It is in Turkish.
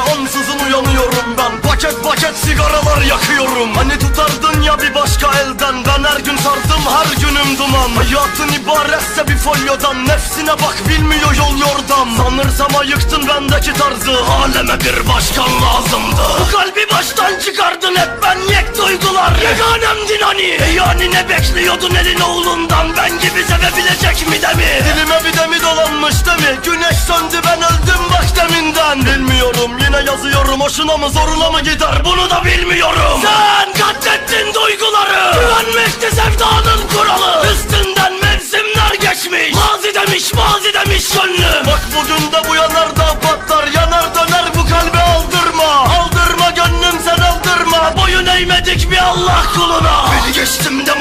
ansızın uyanıyorum ben. Paket paket sigaralar yakıyorum. Hani tutardın ya bir başka elden. Ben her gün sardım her günüm duman. Hayatın ibaretse bir folyodan. Nefsine bak bilmiyor yol yordam. Sanırsam ayıktın bendeki tarzı. Aleme bir başkan lazımdı. Bu kalbi baştan çıkardın hep. Ben yek duygular Yeganemdin hani e Yani ne bekliyordun elin oğlundan? Ben gibi sevebilecek mi de mi? Dilime bir de mi dolanmış de mi? Güneş söndü ben öldüm Bilmiyorum yine yazıyorum hoşuna mı zoruna mı gider? Bunu da bilmiyorum. Sen katlettin duyguları. Güvenmekti sevdanın kuralı. Üstünden mevsimler geçmiş. Mazi demiş mazi demiş gönlüm Bak bugün de bu yanar da patlar Yanar döner bu kalbi aldırma. Aldırma gönlüm sen aldırma. Boyun eğmedik bir Allah kuluna. Bil geçtim de